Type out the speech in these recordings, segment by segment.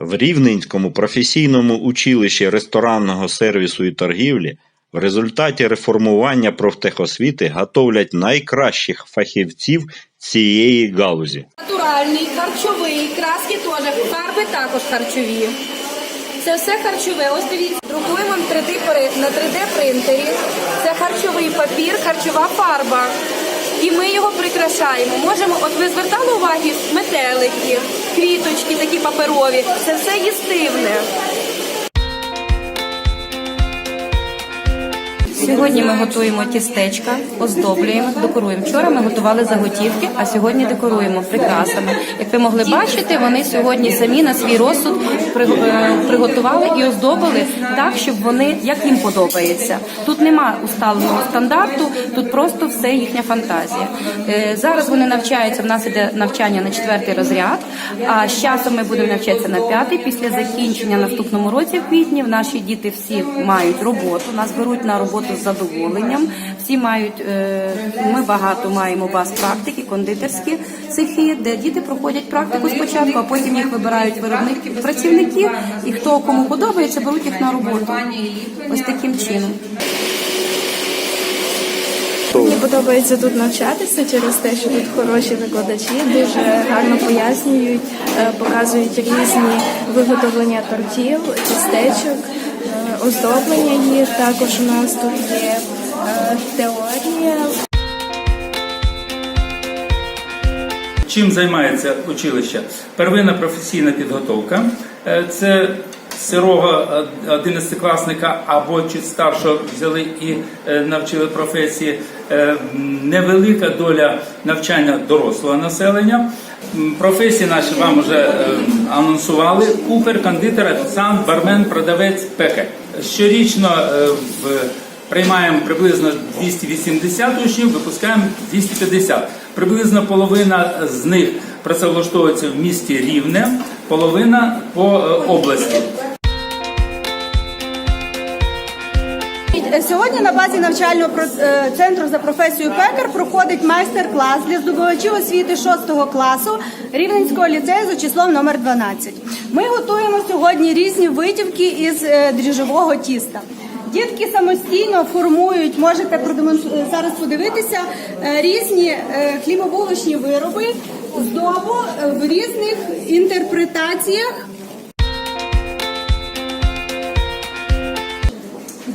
В Рівненському професійному училищі ресторанного сервісу і торгівлі в результаті реформування профтехосвіти готовлять найкращих фахівців цієї галузі. Натуральний, харчовий, краски теж, фарби також харчові. Це все харчове. Ось дивіться, друкуємо 3D на 3D принтері. Це харчовий папір, харчова фарба. І ми його прикрашаємо. Можемо, от ви звертали увагу, метелики, квіточки такі паперові. Це все їстивне. Сьогодні ми готуємо тістечка, оздоблюємо, декоруємо. Вчора ми готували заготівки, а сьогодні декоруємо прикрасами. Як ви могли бачити, вони сьогодні самі на свій розсуд е, приготували і оздобили так, щоб вони як їм подобається. Тут нема усталеного стандарту, тут просто все їхня фантазія. Е, Зараз вони навчаються. В нас іде навчання на четвертий розряд. А з часом ми будемо навчатися на п'ятий. Після закінчення наступному році в квітні наші діти всі мають роботу. Нас беруть на роботу з задоволенням. Всі мають е, ми багато маємо баз практики, кондитерські цехи, де діти проходять практику спочатку, а потім їх вибирають виробники працівників, і хто кому подобається, беруть їх на роботу. Ось таким чином. Мені подобається тут навчатися через те, що тут хороші викладачі, дуже гарно пояснюють, е, показують різні виготовлення тортів, тістечок, е, оздоблення їх. Також у нас тут є е, теорія, Чим займається училище? Первинна професійна підготовка. Е, Це сирого е, 11-класника або чуть старшого взяли і е, навчили професії. Е, Невелика доля навчання дорослого населення. Професії наші вам вже е, анонсували: купер, кондитер, офіціант, бармен, продавець, пекар. Щорічно е, Приймаємо приблизно 280 учнів, випускаємо 250. Приблизно половина з них працевлаштовується в місті Рівне, половина по е, області. Сьогодні на базі навчального е, центру за професією пекар проходить майстер-клас для здобувачів освіти 6 класу Рівненського ліцею за числом номер 12. Ми готуємо сьогодні різні витівки із е, дріжджового тіста. Дітки самостійно формують, можете е, зараз подивитися, різні хлібобулочні вироби, здобу в різних інтерпретаціях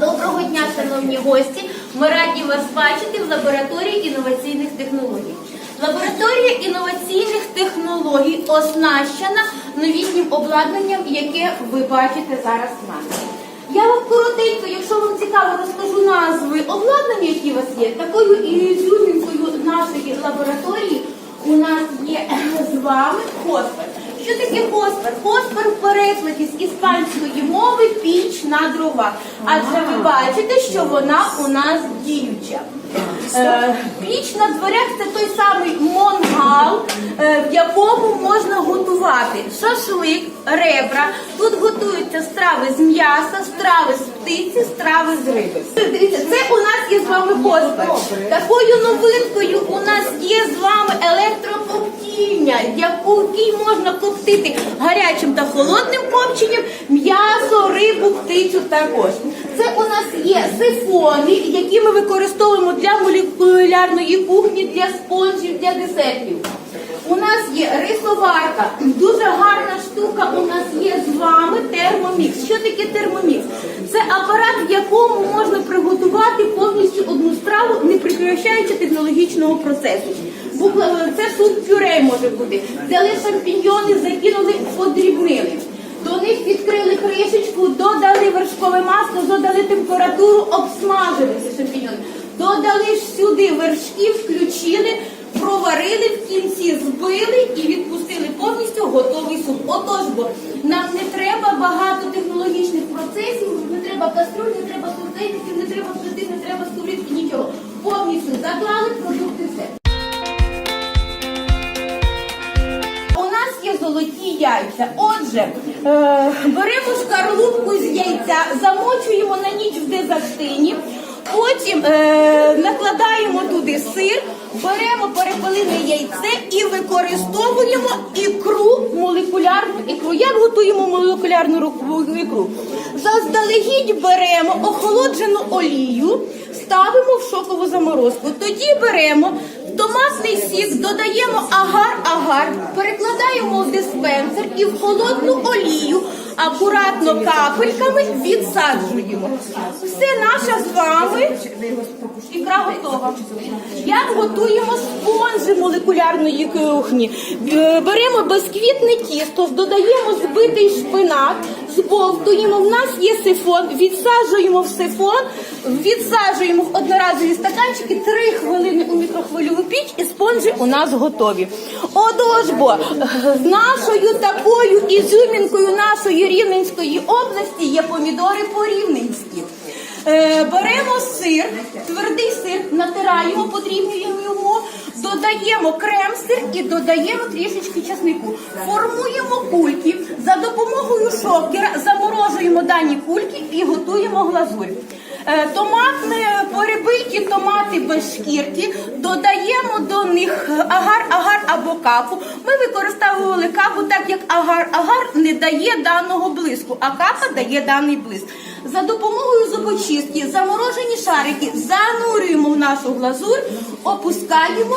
Доброго дня, шановні гості! Ми раді вас бачити в лабораторії інноваційних технологій. Лабораторія інноваційних технологій оснащена новітнім обладнанням, яке ви бачите зараз в нас. Я вам коротенько, якщо вам цікаво, розкажу назви обладнання, які у вас є. Такою ізюмінкою нашої лабораторії у нас є з вами хоспер. Що таке хоспер? Хоспер в перекладі з іспанської мови піч на дрова. Адже ви бачите, що вона у нас діюча. Е, піч на дворях це той самий монгал, е, в якому можна готувати шашлик, ребра. Тут готуються страви з м'яса, страви з птиці, страви з риби. Дивіться, це у нас є з вами хоспер. Такою новинкою у нас є з вами електропоптіння, який можна коптити гарячим та холодним копченням, м'ясо, рибу, птицю також. Це у нас є сифони, які ми використовуємо для молекулярної кухні, для спонжів, для десертів. У нас є рисоварка, дуже гарна штука. У нас є з вами термомікс. Що таке термомікс? Це апарат, в якому можна приготувати повністю одну страву, не прикращаючи технологічного процесу. Це суп пюре може бути. Взяли шампіньйони, закинули, подрібнили. До них відкрили кришечку, додали вершкове масло, додали температуру, обсмажили ці шампіньйони. Додали сюди вершки, включили, проварили в кінці, збили і відпустили повністю готовий суп. Отож, бо нам не треба багато технологічних процесів, не треба каструль, не треба сухейників, не треба плити, не треба сковорідки, нічого. Повністю заклали продукти золоті. Отже, е, беремо шкарлупку з яйця, замочуємо на ніч в дезактині, потім е, накладаємо туди сир, беремо перепелине яйце і використовуємо ікру, молекулярну ікру. Як готуємо молекулярну ру- ікру? Заздалегідь беремо охолоджену олію, ставимо в шокову заморозку. Тоді беремо томатний сік, додаємо агар-агар, перекладаємо в диспенсер і в холодну олію акуратно капельками відсаджуємо. Все наша з вами ікра готова. Як готуємо спонжі молекулярної кухні? Е, Беремо безквітне тісто, додаємо збитий шпинат, збовтуємо. В нас є сифон, відсаджуємо в сифон, відсаджуємо в одноразові стаканчики, 3 хвилини у мікрохвильову піч і спонжі у нас готові. Отож бо з нашою такою ізюмінкою нашої Рівненської області є помідори по-рівненськи. Е, беремо сир, твердий сир, натираємо, подрібнюємо його, додаємо крем-сир і додаємо трішечки часнику. Формуємо кульки, за допомогою шокера заморожуємо дані кульки і готуємо глазурь. Е, Томатне томати без шкірки, додаємо до них агар, агар або капу. Ми використовували капу, так як агар, агар не дає даного блиску, а капа дає даний блиск. За допомогою зубочистки заморожені шарики занурюємо в нашу глазурь, опускаємо,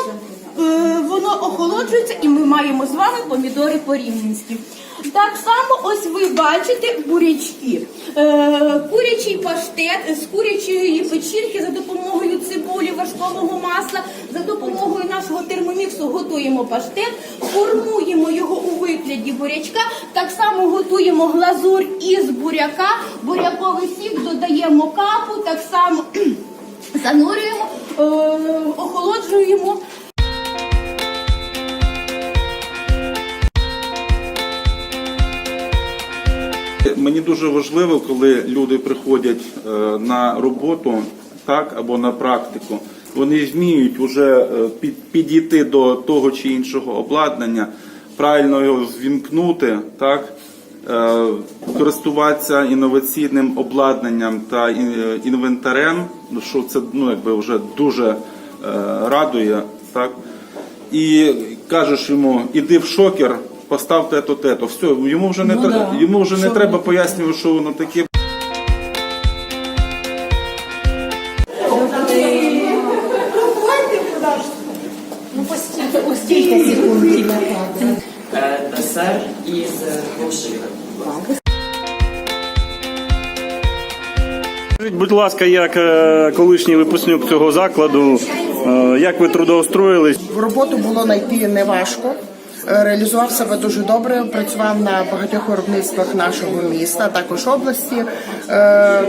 е, воно охолоджується, і ми маємо з вами помідори порівнянські. Так само, ось ви бачите бурячки. Е, курячий паштет з курячої печінки за допомогою цибулі, важкого масла, за допомогою нашого термоміксу готуємо паштет, формуємо його у вигляді бурячка. Так само готуємо глазурь із буряка, буряковий сік, додаємо капу, так само занурюємо, е, охолоджуємо. Дуже важливо, коли люди приходять е, на роботу так або на практику. Вони вміють вже е, підійти до того чи іншого обладнання, правильно його звімкнути, так е, користуватися інноваційним обладнанням та інвентарем, що це ну якби вже дуже радує, так і кажеш йому, іди в шокер, постав те-то, те-то. Все, йому вже не треба, йому вже не треба пояснювати, що воно таке. Десерт із глушиком. Скажіть, будь ласка, як е, колишній випускник цього закладу, е, як ви трудоустроїлись? Роботу було знайти неважко. Е, Реалізував себе дуже добре. Працював на багатьох виробництвах нашого міста, також області. Е,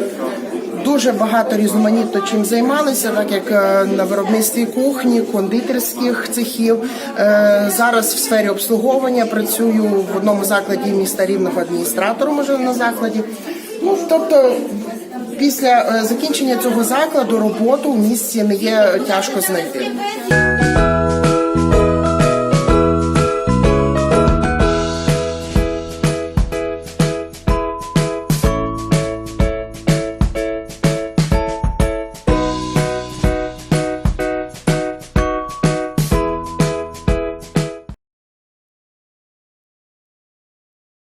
Дуже багато різноманітно чим займалися, так як е, на виробництві кухні, кондитерських цехів. Зараз в сфері обслуговування працюю в одному закладі міста Рівного адміністратором уже на закладі. Ну тобто після закінчення цього закладу роботу в місті не є тяжко знайти.